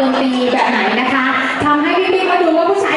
ดนตรีแบบไหนนะคะทำให้พี่ๆเขาดูว่าผู้ชาย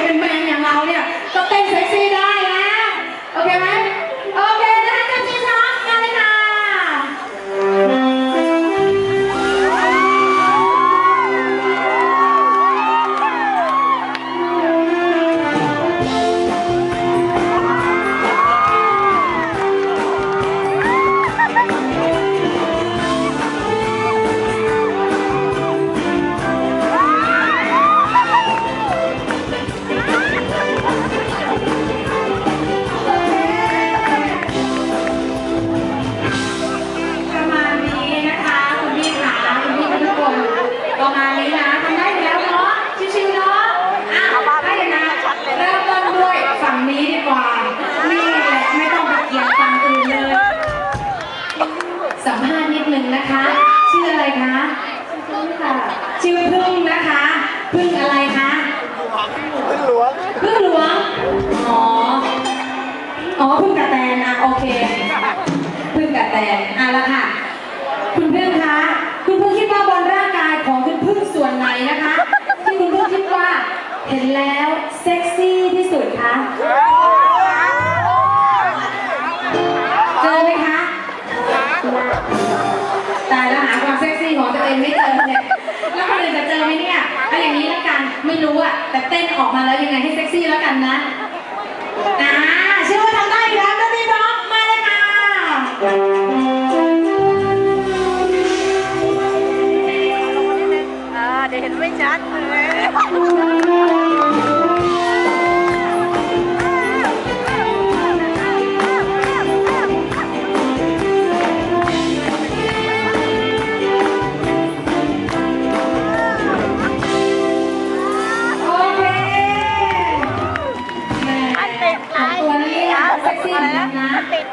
อ๋อพึ่งกระแตนอะโอเคพึ่งกระแตนอะละค่ะ คุณพึ่งคะคุณพึ่งคิดว่าบนร่างกายของคุณพึ่งส่วนไหนนะคะ ที่คุณพึ่งคิดว่าเห็นแล้วเซ็กซี่ที่สุดคะเจอไหมคะตายแล้วหาความเซ็กซี่ของตัวเองไม่เจอเนี่ยแล้วคนอื่นจะเจอไหมเนี่ยเอาอย่างนี้และกันไม่รู้อะแต่เต้นออกมาแล้วยังไงให้เซ็กซี่แล้วกันนะอ่า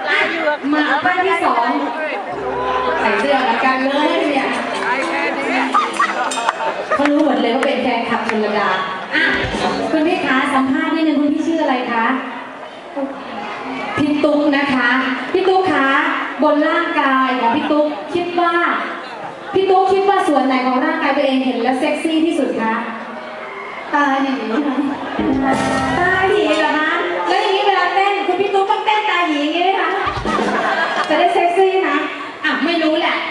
ลายอยู่มาป้ายที่สองใส่เสื้อเหมือนกันเลยเนี่ยเขารู้หมดเลยว่าเป็นแฟนคลับธรรมดาอะคุณพี่คะสัมภาษณ์นิดนึงคุณพี่ชื่ออะไรคะพี่ตุ๊กนะคะพี่ตุ๊กคะบนร่างกายของพี่ตุ๊กคิดว่าพี่ตุ๊กคิดว่าส่วนไหนของร่างกายตัวเองเห็นแล้วเซ็กซี่ที่สุดคะตาหยีตาหยี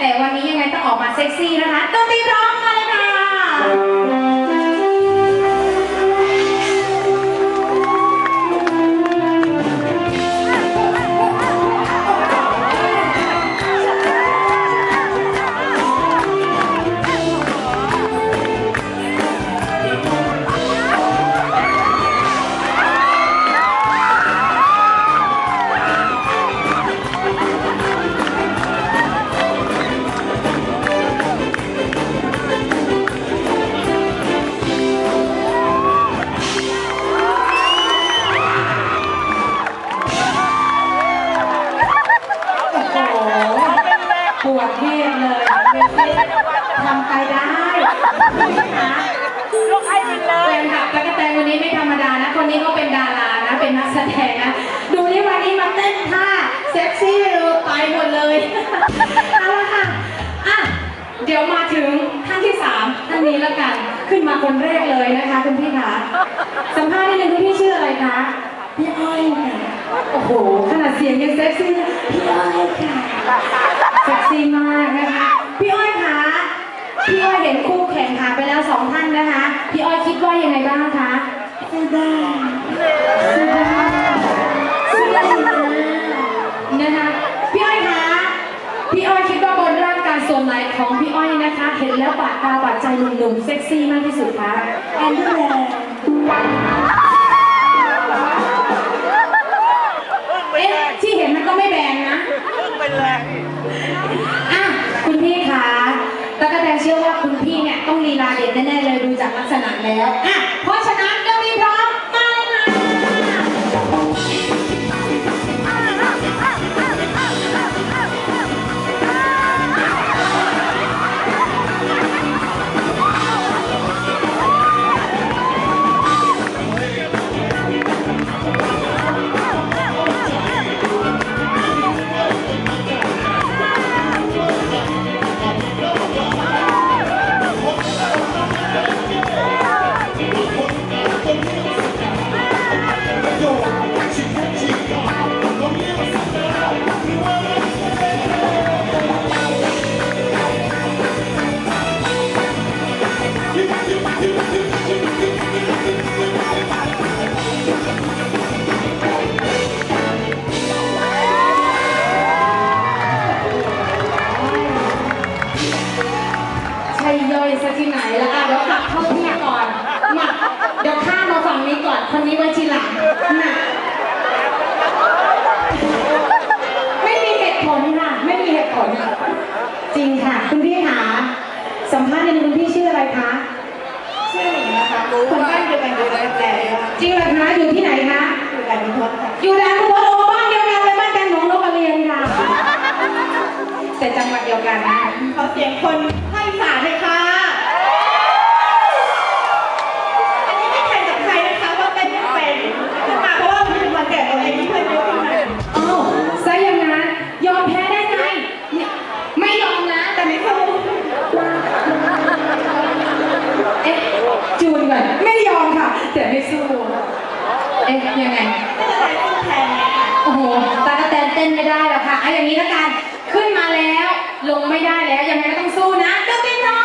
แต่วันนี้ยังไงต้องออกมาเซ็กซี่นะคะตัวตีพร้อมมาเลยค่ะ ปวดเทพเลยทำไปได้นะคะลูกให้มันเลยแฟนคลับตะกะแตนวันนี้ไม่ธรรมดานะ คนนี้ก็เป็นดารานะ เป็นนักแสดงนะ ดูนี่วันนี้มาเต้นท่าเซ็กซี่เลยไปหมดเลยเอาละค่ะอะ เดี๋ยวมาถึงท่านที่สามท่านนี้แล้วกัน ขึ้นมาคนแรกเลยนะคะคุณพี่คะสัมภาษณ์นิดนึงคุณพี่ชื่ออะไรคะ พี่อ้อยค่ะ โอ้โห ขนาดเสียงยังเซ็กซี่ พี่อ้อยค่ะ เซ็กซี่มากนะคะ พี่อ้อยคะพี่อ้อยเห็นคู่แข่งขาไปแล้วสองท่านนะคะ พี่อ้อยคิดว่ายังไงบ้างคะสู้ได้สู้ได้สู้ได้นะคะ พี่อ้อยคะ พี่อ้อยคิดว่าบนร่างกายส่วนไหนของพี่อ้อยนะคะ เห็นแล้วบาดตาบาดใจหนุ่มๆเซ็กซี่มากที่สุดคะแอนดี้แลนด์ ที่เห็นมันก็ไม่แบนนะพึ่งไปเลยอะคุณพี่คะตะกะแตนเชื่อว่าคุณพี่เนี่ยต้องลีลาเด็ดแน่ๆเลยดูจากลักษณะแล้วอะเพราะฉะนั้นเรามีพร้อม งนะคะคนบ้านเดียวกันอยู่ในแปลว่าจริงเหรอคะอยู่ที่ไหนคะ อยู่แต่มีทศค่ะอยู่ด่านคุณพโอบ้านเดียวกันเลยบ้านแตงหนองนกกระเรียนค่ะแต่จังหวัดเดียวกันนะขอเสียงคนภาคอีสานเลยค่ะ ยังไง โอ้โหตากแตนเต้นไม่ได้หรอกค่ะไอ้อย่างนี้ละกัน ขึ้นมาแล้ว ลงไม่ได้แล้ว ยังไงก็ต้องสู้นะเจ้าติ๊น้อย